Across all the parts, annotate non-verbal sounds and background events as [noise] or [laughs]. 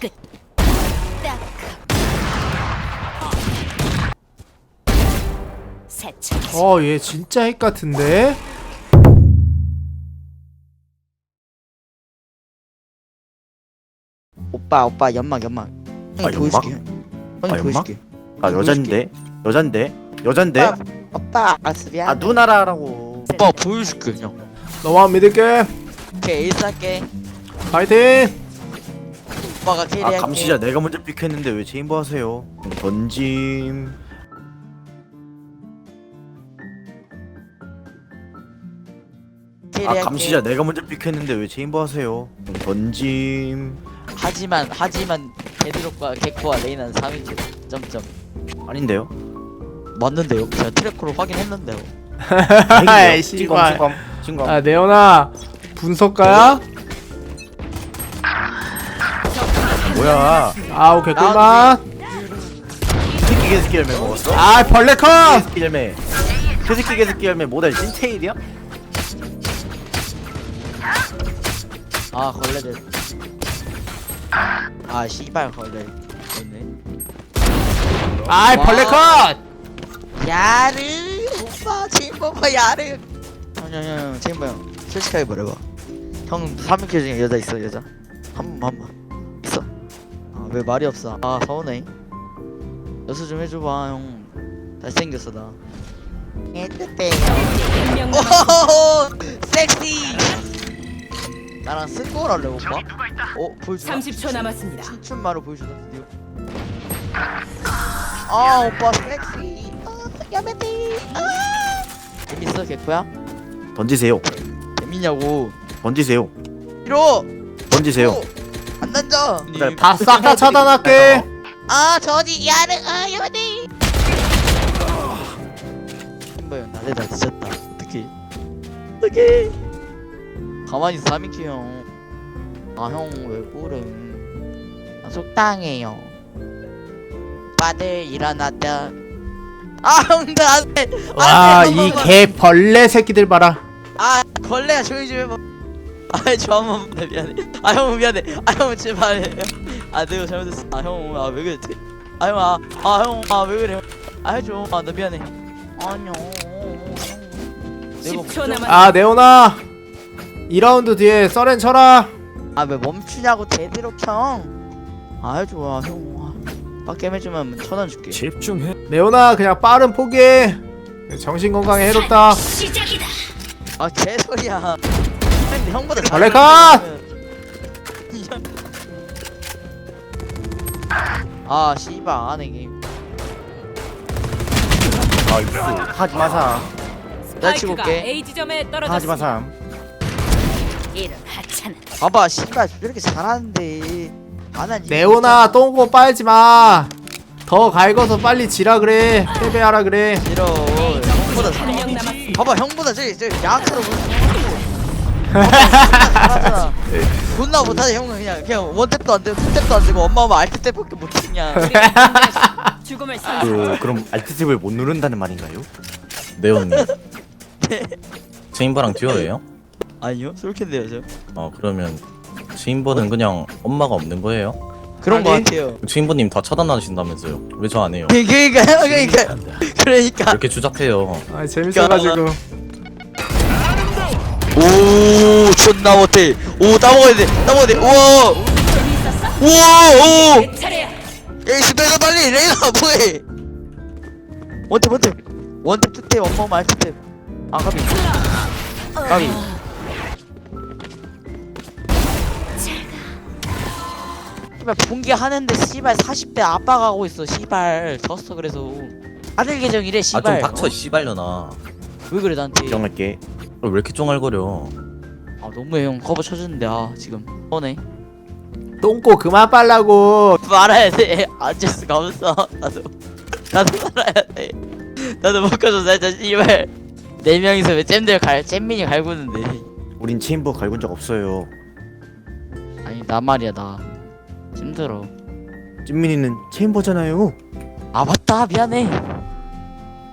끝. 딱. 세척. 어, 얘 진짜 핵 같은데? 오빠 오빠 연막 연막 아, 보여줄게 연막? 아, 연막? 보여줄게 아 여잔데 여잔데 여잔데 오빠 오빠 아스비야 아 누나라라고 오빠 보여줄게 형 너만 믿을게. 오케이 일사게 파이팅! 오빠가 아 캐리할게 감시자 내가 먼저 픽했는데 왜 체인버 하세요? 던짐. 아 캐리할게 감시자 내가 먼저 픽했는데 왜 체인버 하세요? 던짐. 하지만 하지만 베드록과 개코와 레이나는 3위죠 점점. 아닌데요? 맞는데요? 제가 트래커로 확인했는데요. 아이, 씨발. 아, 네오나. 분석가야? 뭐야? 아우, 개꿀맛. 새끼 개새끼 열매 먹었어? 아, 벌레 컷! 개새끼 열매. 새새끼 개새끼 열매 모델 찐테일이야? 아 걸레들 아 씨발 걸레 아이, 벌레 컷! 야르! 오빠 챔버가 야르. 형형형 챔버 형 솔직하게 말해봐. 형 3인큐 중에 여자 있어 여자? 한 번만 한번. 아 왜 말이 없어? 아 서운해. 여수 좀 해줘봐 형. 잘생겼어 나. 오호호 섹시 [laughs] 나랑 쓸걸 할래 오빠? 어 보여주나? 30초 남았습니다. 춘춘마로 보여주나? 드디어 아 오빠 섹시. 아 야매띠. 아. 재밌어 개코야? 던지세요. 재밌냐고. 던지세요. 싫어! 던지세요. 오, 안 던져. 네, 다싹 다 차단할게. 아 저지 야르 아 야매띠 햄버형 나대다 지쳤다. 어떡해. 어떡해. 가만히 있어 3인큐 형아 형 왜 그래 아, 속당해요. 오빠들 일어났다 아 형들 안돼. 와, 이 개 벌레 새끼들 봐라. 아 걸레야 조용히 좀 해봐 아저 한번 미안해. 아형 미안해. 아형 제발. 아 내가 잘못했어. 아형아왜 그랬지 아형아아형아왜 그래? 아 해줘. 아나 미안해. 내가 10초 남았. 아, 네오나. 2라운드 뒤에 써렌 쳐라. 아왜 멈추냐고 제대로 형아 해줘. 아형 빡겜 해주면 천원 줄게. 집중해. 네오나, 그냥 빠른 포기해. 정신 건강에 해롭다. 시작이다. 아 개소리야 근데 형보다 잘하는 컷! 사람은 아 씨발 안해 게임 아 입수 하지마 삼 나 치고 스파이크가 올게 A 지점에 하지마 떨어졌습니다. 삼 이런 하찮은. 봐봐 씨발 저렇게 잘하는데 안 네오나, 똥꼬 빨지 마. 더 갈궈서 빨리 지라 그래. 패배하라 그래. 싫어 형보다 잘 한명 남았습니다. 봐봐 형보다 저기 저기 약하로 잘 하잖아 존나 못하네 형은 그냥 그냥 원탭도 안 되고 투탭도 안 되고 엄마 엄마 알트탭밖에 군대에서 죽음을 선. 그 그럼 알트탭을 못 누른다는 말인가요? 네오님 체인버랑 듀오예요? 아니요 솔캔데요 저 어 그러면 체인버는 그냥 엄마가 없는 거예요? 그런 거. 같아요 체인버님 다 차단하신다면서요 왜 저 안 해요? 그러니까 그러니까 그러니까 이렇게 주작해요 아, 재밌어가지고. 오 존나 못해. 오 따먹어야 돼. 따먹어야 돼. 우와. 우와 오. 에이스 빼서 빨리. 레이나 뭐해? 원탭 원탭. 원탭 투탭 엄마 알트탭. 아 가비 가비. 씨발 본기 하는데 씨발 40대 아빠가 하고 있어 씨발. 졌어 그래서. 아들 계정이래 아좀 씨발. 닥쳐 씨발려나 왜 그래 나한테? 정할게. 왜 이렇게 쫑알거려 아 너무해 형 커버 쳐주는데 아 지금. 뻔해. 똥꼬 그만 빨라고. 말아야 돼. 어쩔 수가 없어 나도. 나도 말아야 돼. 나도 먹어줘 살짝 씨발. 네 명이서 왜 잼들 갈 잼민이 갈구는데. 우린 체인버 갈군 적 없어요. 아니 나 말이야 나. 힘들어. 찐민이는 체인버잖아요. 아 맞다. 미안해.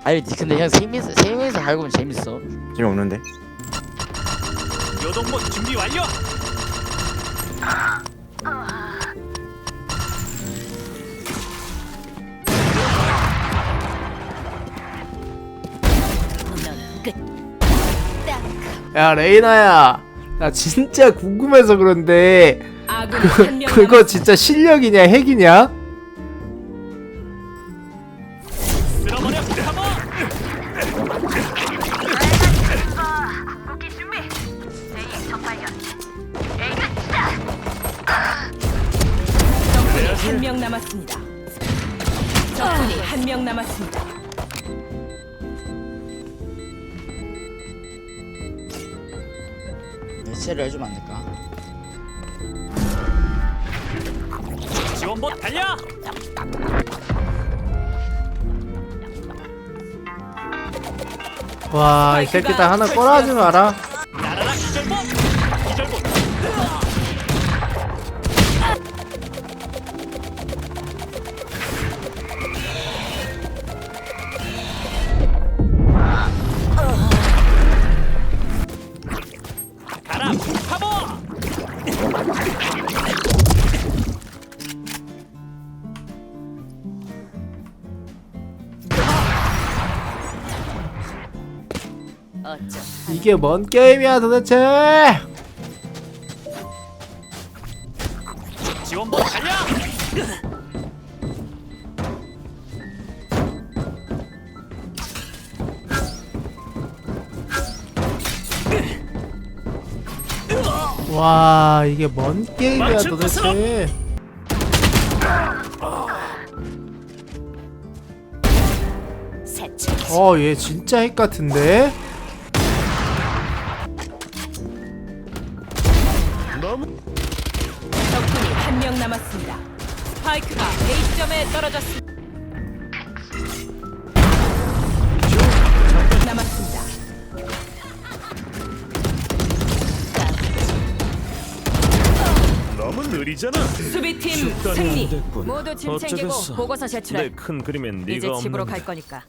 아니 근데 형 세명이서 세명이서 갈구면 재밌어. 재미없는데 여동봇 준비 완료. 야 레이나야 나 진짜 궁금해서 그런데 아군 그, 그거 진짜 실력이냐 핵이냐? 한 명 남았습니다. 적군이 한 명 남았습니다. 대체를 해주면 안 될까? 지원봇 달려! 와 이 새끼들 하나 꺼라지 마라 어쩜 이게 뭔 게임이야 도대체? 지원봇 달려! 와 이게 뭔 게임이야 도대체? 새치. 어얘 진짜 핵 같은데 적군이 한 명 남았습니다. 스파이크가 A점에 떨어졌습니다. 남았습니다. 너무 느리잖아. 수비팀 승리. 모두 짐 챙기고 어쩌겠어. 보고서 제출해. 내 큰 그림엔 이제 네가 집으로 없는 갈 거니까.